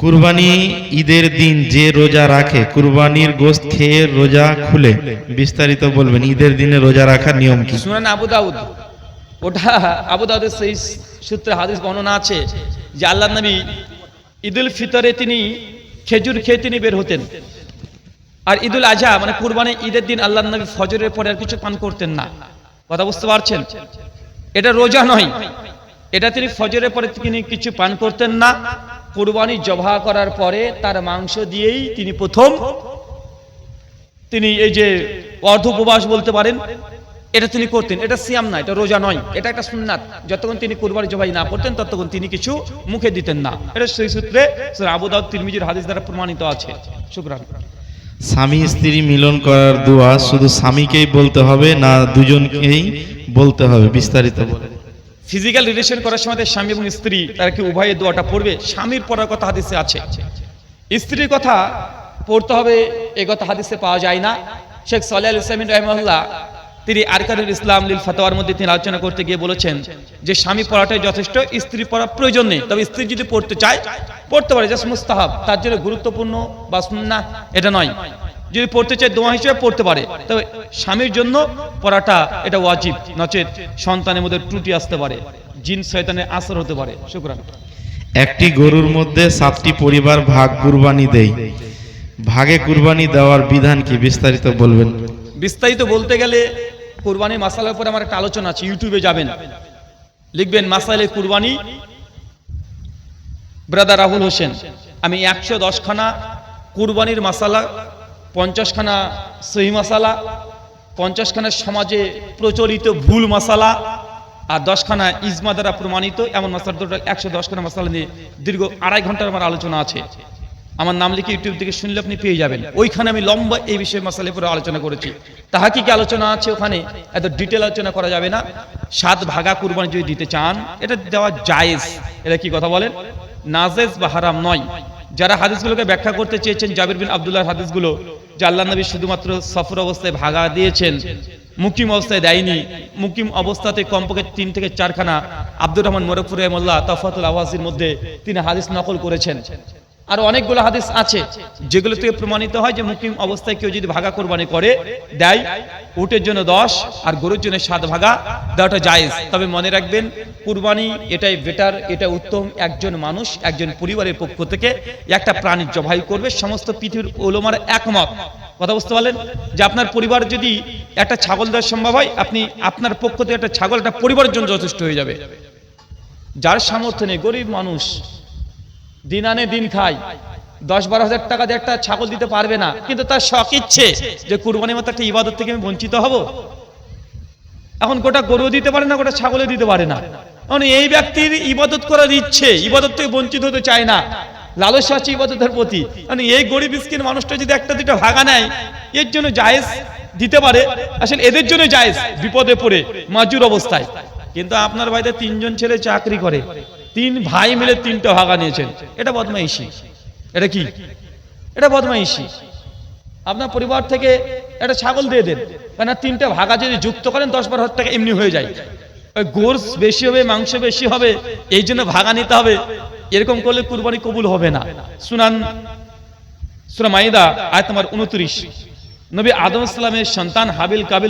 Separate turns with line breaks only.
কুরবানি ঈদের দিন যে রোজা রাখে, কুরবানির গোশত খেয়ে রোজা খুলে। বিস্তারিত বলবেন, ঈদের দিনে রোজা রাখার নিয়ম কি?
সুনান আবু দাউদ। ওটা আবু দাউদের সেই সূত্রে হাদিস বর্ণনা আছে যে আল্লাহ নবী ঈদুল ফিতরে তিনি খেজুর খেয়ে তিনি বের হতেন। আর ঈদুল আজহা মানে কুরবানি ঈদের দিন আল্লাহ নবী ফজরের পরে আর কিছু পান করতেন না। কথা বুঝতে পারছেন? এটা রোজা নয়। এটা তিনি ফজরের পরে তিনি কিছু পান করতেন না। কুরবানি জবা করার পরে তার মাংস দিয়েই তিনি প্রথম তিনি এই যে অর্ধ উপবাস বলতে পারেন, এটা তিনি করতেন। এটা সিয়াম না, এটা রোজা নয়, এটা একটা সুন্নাত। যতক্ষণ তিনি কুরবানি জবাই না করতেন, ততক্ষণ তিনি কিছু মুখে দিতেন না। এটা সেই সূত্রে সূরা আবু তিরমিজির হাদিস দ্বারা প্রমাণিত আছে। শুকরান।
স্বামী স্ত্রী মিলন করার দোয়া শুধু স্বামীকেই বলতে হবে, না দুজনকেই বলতে হবে বিস্তারিত বলেন
ফিজিক্যাল রিলেশন করার সময় স্বামী এবং স্ত্রী, তারা কি উভয়ে দোয়াটা পড়বে? স্বামীর পড়ার কথা হাদিসে আছে। স্ত্রীর কথা পড়তে হবে, এ কথা হাদিসে পাওয়া যায় না। শেখ সাল্লাহ ইসলামিন রহমল্লাহ তিনি আরকানুল ইসলাম লীল ফাতোয়ার মধ্যে তিনি আলোচনা করতে গিয়ে বলেছেন যে, স্বামী পড়াটাই যথেষ্ট, স্ত্রী পড়া প্রয়োজন নেই। তবে স্ত্রী যদি পড়তে চায়, পড়তে পারে, জাস্ট মুস্তাহাব। তার জন্য গুরুত্বপূর্ণ বা সুন্নাহ এটা নয়। যদি পড়তে চায় দোয়া হিসেবে পড়তে পারে। তবে স্বামীর জন্য পড়াটা এটা ওয়াজিব নচেত সন্তানের মধ্যে ত্রুটি আসতে পারে জিন শয়তানের আসর হতে পারে। শুক্রান
একটি গরুর মধ্যে সাতটি পরিবার ভাগ কুরবানি দেয়। ভাগে কুরবানি দেওয়ার বিধান কি বিস্তারিত বলবেন?
বিস্তারিত বলতে গেলে কুরবানি মাসালার উপরে আমার একটা আলোচনা আছে ইউটিউবে যাবেন। লিখবেন মাসালে কুরবানি ব্রাদার রাহুল হোসেন আমি একশো দশখানা কুরবানির মাসালা পঞ্চাশখানা সহি মশালা, পঞ্চাশখানা সমাজে প্রচলিত ভুল মশালা আর দশখানা ইজমা দ্বারা প্রমাণিত এমন মাসালা টোটাল একশো দশখানা মাসালা নিয়ে দীর্ঘ আড়াই ঘণ্টার আমার আলোচনা আছে। আমার নাম লিখে ইউটিউব থেকে শুনলে আপনি পেয়ে যাবেন। ওইখানে আমি লম্বা এই বিষয়ে মাসালে পুরো আলোচনা করেছি। তাহা কি কি আলোচনা আছে ওখানে? এত ডিটেল আলোচনা করা যাবে না। সাত ভাগা কুরবানি যদি দিতে চান, এটা দেওয়া জায়েজ। এটা কি কথা বলেন? নাজেজ বা হারাম নয়। যারা হাদিসগুলোকে ব্যাখ্যা করতে চেয়েছেন জাবির বিন আবদুল্লাহ হাদিসগুলো যে আল্লাহ নবী শুধুমাত্র সফর অবস্থায় ভাগা দিয়েছেন, মুকিম অবস্থায় দেয়নি। মুকিম অবস্থাতে কমপক্ষে তিন থেকে চারখানা আব্দুর রহমান মোরকপুর রহমল্লাহ তফাতুল আওয়াজির মধ্যে তিনি হাদিস নকল করেছেন। আর অনেকগুলো হাদিস আছে, যেগুলো থেকে প্রমাণিত হয় যে মুকিম অবস্থায় কেউ যদি ভাগা কোরবানি করে, দেয়, উটের জন্য দশ আর গরুর জন্য সাত ভাগা, দেওয়াটা জায়েজ। তবে মনে রাখবেন, কুরবানি এটাই বেটার এটা উত্তম একজন মানুষ, একজন পরিবারের পক্ষ থেকে একটা প্রাণী জবাই করবে, সমস্ত পৃথিবীর ওলোমার একমত। কথা বুঝতে পারলেন? যে আপনার পরিবার যদি একটা ছাগল দেওয়া সম্ভব হয়, আপনি আপনার পক্ষ থেকে একটা ছাগল, একটা পরিবারের জন্য যথেষ্ট হয়ে যাবে। যার সামর্থ্য নেই, গরিব মানুষ দিন আনে দিন খায় দশ বারো হাজার টাকা দিয়ে একটা ছাগল দিতে পারবে না। কিন্তু তার শখ ইচ্ছে যে কুরবানির মতো একটা ইবাদত থেকে আমি বঞ্চিত হব। এখন গোটা গরু দিতে পারে না, গোটা ছাগলে দিতে পারে না। এখন এই ব্যক্তির ইবাদত করার ইচ্ছে, ইবাদত থেকে বঞ্চিত হতে চায় না। লালসা আছে ইবাদতের প্রতি। মানে এই গরিব স্কিন মানুষটা যদি একটা দুটো ভাগা নেয়, এর জন্য জায়েজ দিতে পারে। আসলে এদের জন্য জায়েজ, বিপদে পড়ে, মাজুর অবস্থায়। কিন্তু আপনার বাড়িতে তিনজন ছেলে চাকরি করে। তিন ভাই মিলে তিনটা ভাগা নিয়েছেন। এটা বদমাইশি। এটা কি? এটা বদমাইশি। আপনার পরিবার থেকে একটা ছাগল দিয়ে দেন। কেন তিনটা ভাগা যদি যুক্ত করেন, দশ বারো হাজার টাকা এমনি হয়ে যায়। ওই গোর্স বেশি হবে, মাংস বেশি হবে, এই জন্য ভাগা নিতে হবে। এরকম করলে কুরবানি কবুল হবে না। সুনান, সুরা আয় তোমার উনত্রিশ। নবী আদম ইসলামের সন্তান হাবিল কাবিল